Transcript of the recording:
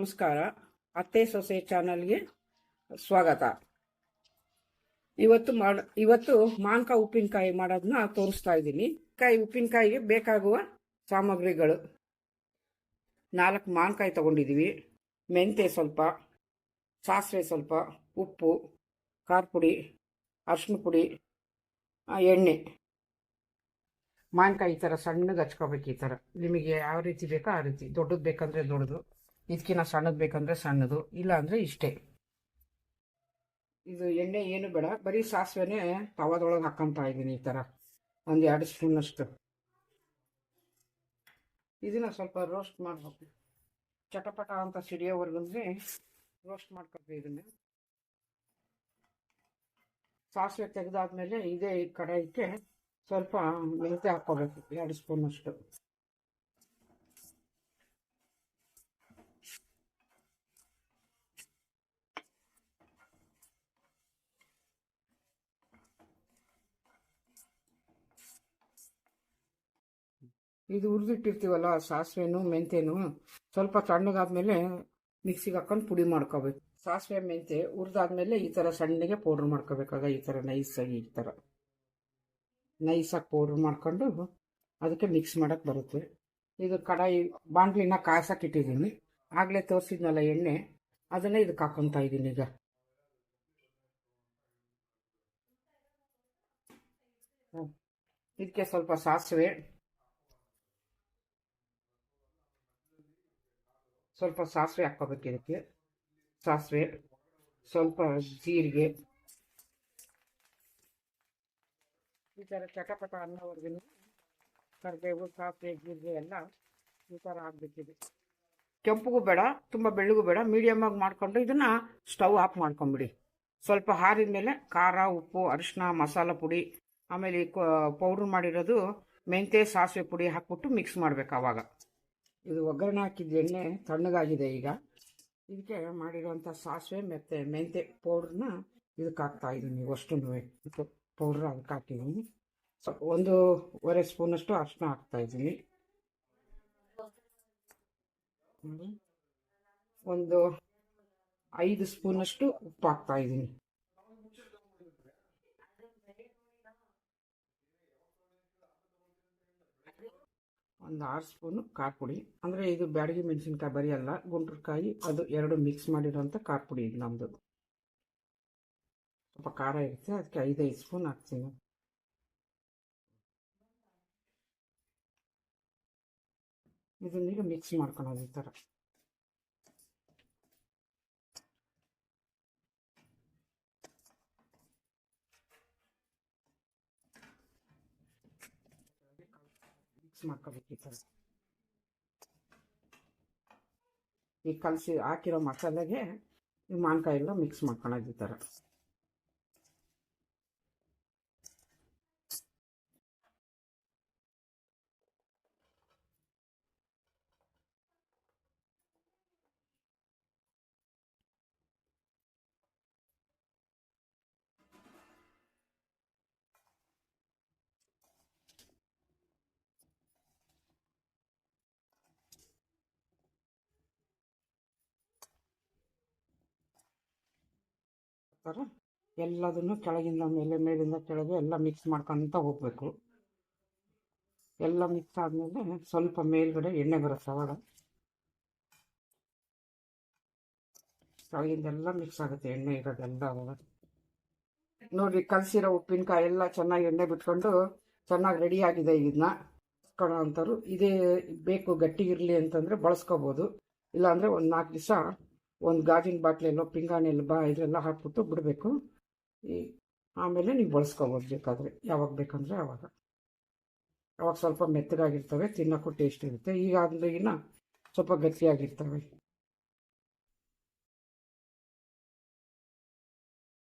ನಮಸ್ಕಾರ. ಅತ್ತೆ ಸೊಸೆ ಚಾನಲ್ಗೆ ಸ್ವಾಗತ. ಇವತ್ತು ಮಾಡ, ಇವತ್ತು ಮಾನ್ಕಾಯಿ ಉಪ್ಪಿನಕಾಯಿ ಮಾಡೋದನ್ನ ತೋರಿಸ್ತಾ ಇದ್ದೀನಿ. ಕಾಯಿ ಉಪ್ಪಿನಕಾಯಿಗೆ ಬೇಕಾಗುವ ಸಾಮಗ್ರಿಗಳು. ನಾಲ್ಕು ಮಾನ್ಕಾಯಿ ತಗೊಂಡಿದ್ದೀವಿ. ಮೆಂತೆ ಸ್ವಲ್ಪ, ಸಾಸಿವೆ ಸ್ವಲ್ಪ, ಉಪ್ಪು ಖಾರ ಪುಡಿ ಅರ್ಶಿನ ಪುಡಿ ಎಣ್ಣೆ. ಮಾವಿನಕಾಯಿ ಈ ಥರ ಸಣ್ಣಗೆ ಹಚ್ಕೋಬೇಕು ಈ ಥರ. ನಿಮಗೆ ಯಾವ ರೀತಿ ಬೇಕೋ ಆ ರೀತಿ. ದೊಡ್ಡದು ಬೇಕಂದರೆ ದೊಡ್ಡದು. ಇದಕ್ಕಿಂತ ಸಣ್ಣದು ಬೇಕಂದ್ರೆ ಸಣ್ಣದು ಇಲ್ಲ ಅಂದರೆ ಇಷ್ಟೇ. ಇದು ಎಣ್ಣೆ ಏನು ಬೇಡ, ಬರೀ ಸಾಸಿವೆನೇ ತವಾದೊಳಗೆ ಹಾಕೊಂತ ಇದ್ದೀನಿ ಈ ಥರ ಒಂದು ಎರಡು ಸ್ಪೂನಷ್ಟು ಇದನ್ನ ಸ್ವಲ್ಪ ರೋಸ್ಟ್ ಮಾಡಬೇಕು. ಚಟಪಟ ಅಂತ ಸಿಡಿಯೋವರೆಗಂದ್ರೆ ರೋಸ್ಟ್ ಮಾಡ್ಕೊಬೇಕು ಇದನ್ನ. ಸಾಸಿವೆ ತೆಗೆದಾದ್ಮೇಲೆ ಇದೇ ಕಡಾಯಿಗೆ ಸ್ವಲ್ಪ ಮೆಂತೆ ಹಾಕೋಬೇಕು ಎರಡು ಸ್ಪೂನಷ್ಟು ಇದು ಹುರಿದಿಟ್ಟಿರ್ತೀವಲ್ಲ, ಸಾಸಿವೆನು, ಮೆಂತೆನು, ಸ್ವಲ್ಪ ತಣ್ಣಗಾದ್ಮೇಲೆ ಮಿಕ್ಸಿಗೆ ಹಾಕೊಂಡು ಪುಡಿ ಮಾಡ್ಕೋಬೇಕು. ಸಾಸಿವೆ, ಮೆಂತೆ ಹುರಿದಾದ್ಮೇಲೆ ಈ ಥರ ಸಣ್ಣಗೆ ಪೌಡ್ರ್ ಮಾಡ್ಕೋಬೇಕಾಗ ಈ ಥರ ನೈಸಾಗಿ ಈ ಥರ ನೈಸಾಗಿ ಪೌಡ್ರ್ ಮಾಡ್ಕೊಂಡು ಅದಕ್ಕೆ ಮಿಕ್ಸ್ ಮಾಡಕ್ಕೆ ಬರುತ್ತೆ. ಇದು ಕಡಾಯಿ ಬಾಂಡ್ಲಿನ ಕಾಯ್ಸಕ್ಕೆ ಇಟ್ಟಿದ್ದೀನಿ. ಆಗಲೇ ತೋರಿಸಿದ್ನಲ್ಲ ಎಣ್ಣೆ, ಅದನ್ನೇ ಇದಕ್ಕೆ ಹಾಕೊತಾ ಇದ್ದೀನಿ ಈಗ. ಇದಕ್ಕೆ ಸ್ವಲ್ಪ ಸಾಸಿವೆ ಸ್ವಲ್ಪ ಸಾಸಿವೆ ಹಾಕ್ಕೋಬೇಕು ಇದಕ್ಕೆ. ಸಾಸಿವೆ, ಸ್ವಲ್ಪ ಜೀರಿಗೆ. ಈ ಥರ ಚಟಪಟ ಅನ್ನೋವರೆಗೂ ಕರಿಬೇವು, ಸಾಸಿವೆ, ಜೀರಿಗೆ ಎಲ್ಲ ಈ ಥರ ಹಾಕ್ಬೇಕಿದೆ ಕೆಂಪಗೂ ಬೇಡ, ತುಂಬ ಬೆಳ್ಳಗೂ ಬೇಡ ಮೀಡಿಯಮ್ ಆಗಿ ಮಾಡಿಕೊಂಡು ಇದನ್ನು ಸ್ಟವ್ ಆಫ್ ಮಾಡ್ಕೊಂಬಿಡಿ ಸ್ವಲ್ಪ ಹಾರಿದ ಮೇಲೆ ಖಾರ, ಉಪ್ಪು ಅರಿಶಿನ ಮಸಾಲ ಪುಡಿ, ಆಮೇಲೆ ಪೌಡ್ರ್ ಮಾಡಿರೋದು ಮೆಂತೆ ಸಾಸಿವೆ ಪುಡಿ ಹಾಕ್ಬಿಟ್ಟು ಮಿಕ್ಸ್ ಮಾಡ್ಬೇಕು ಆವಾಗ. ಇದು ಒಗ್ಗರಣೆ ಹಾಕಿದ ಎಣ್ಣೆ ತಣ್ಣಗಾಗಿದೆ ಈಗ. ಇದಕ್ಕೆ ಮಾಡಿರುವಂಥ ಸಾಸಿವೆ ಮತ್ತು ಮೆಂತೆ ಪೌಡ್ರನ್ನ ಇದಕ್ಕೆ ಹಾಕ್ತಾ ಇದ್ದೀನಿ ಅಷ್ಟು ಪೌಡ್ರ್ ಅದಕ್ಕೆ ಹಾಕಿದ್ದೀನಿ. ಸೊ ಒಂದೂವರೆ ಸ್ಪೂನಷ್ಟು ಅರ್ಶಿನ ಹಾಕ್ತಾ ಇದ್ದೀನಿ. ಒಂದು ಐದು ಸ್ಪೂನಷ್ಟು ಉಪ್ಪು ಹಾಕ್ತಾ ಇದ್ದೀನಿ ಒಂದು ಆರು ಸ್ಪೂನು ಖಾರ ಪುಡಿ ಅಂದರೆ ಇದು ಬ್ಯಾಡಗಿ ಮೆಣಸಿನ್ಕಾಯಿ ಬರೀ ಅಲ್ಲ ಗುಂಟ್ರಕಾಯಿ ಅದು ಎರಡು ಮಿಕ್ಸ್ ಮಾಡಿರೋಂಥ ಖಾರ ಪುಡಿ ಇದು ನಮ್ಮದು ಸ್ವಲ್ಪ ಖಾರ ಇರುತ್ತೆ, ಅದಕ್ಕೆ ಐದೈದು ಸ್ಪೂನ್ ಹಾಕ್ತೀನಿ. ಇದನ್ನೀಗ ಮಿಕ್ಸ್ ಮಾಡ್ಕೊಳೋದು ಈ ಥರ ಮಾಡ್ಕೋಬೇಕು ಈ ಥರ ಈ ಕಲಸಿ ಹಾಕಿರೋ ಮಸಾಲೆಗೆ ಈ ಮಾನ್ಕಾಯಿ ಎಲ್ಲ ಮಿಕ್ಸ್ ಮಾಡ್ಕೊಳೋದು ಈ ಥರ. ಥರ ಎಲ್ಲದನ್ನು ಕೆಳಗಿಂದ ಮೇಲೆ ಮೇಲಿಂದ ಕೆಳಗೆ ಎಲ್ಲ ಮಿಕ್ಸ್ ಮಾಡ್ಕೊತ ಹೋಗಬೇಕು. ಎಲ್ಲ ಮಿಕ್ಸ್ ಆದಮೇಲೆ ಸ್ವಲ್ಪ ಮೇಲ್ಗಡೆ ಎಣ್ಣೆ ಬರುತ್ತೆ ಅವಾಗ. ಕೆಳಗಿಂದೆಲ್ಲ ಮಿಕ್ಸ್ ಆಗುತ್ತೆ ಎಣ್ಣೆ ಇರೋದೆಲ್ಲ ಅವಾಗ. ನೋಡಿರಿ ಕಲಸಿರೋ ಉಪ್ಪಿನಕಾಯಿ ಎಲ್ಲ ಚೆನ್ನಾಗಿ ಎಣ್ಣೆ ಬಿಟ್ಕೊಂಡು ಚೆನ್ನಾಗಿ ರೆಡಿ ಆಗಿದೆ ಇದನ್ನ. ಬಳಸ್ಕೊಳ್ಳೋ ಅಂಥವ್ರು. ಇದೇ ಬೇಕು ಇರಲಿ ಅಂತಂದರೆ ಬಳಸ್ಕೋಬೋದು. ಇಲ್ಲಾಂದರೆ ಒಂದು ನಾಲ್ಕು ದಿವಸ ಒಂದು ಗಾಜಿನ ಬಾಟ್ಲೆಲ್ಲೋ ಪಿಂಗಾಣಿಯಲ್ಲಿ ಬಾ ಇದೆಲ್ಲ ಹಾಕ್ಬಿಟ್ಟು ಬಿಡಬೇಕು. ಈ ಆಮೇಲೆ ನೀವು ಬಳಸ್ಕೊಬೋದು ಬೇಕಾದರೆ. ಯಾವಾಗ ಬೇಕಂದರೆ ಆವಾಗ ಅವಾಗ ಸ್ವಲ್ಪ ಮೆತ್ತಗಾಗಿರ್ತವೆ, ತಿನ್ನೋಕ್ಕೂ ಟೇಸ್ಟ್ ಇರುತ್ತೆ. ಈಗ ಇನ್ನು ಸ್ವಲ್ಪ ಗಟ್ಟಿಯಾಗಿರ್ತವೆ.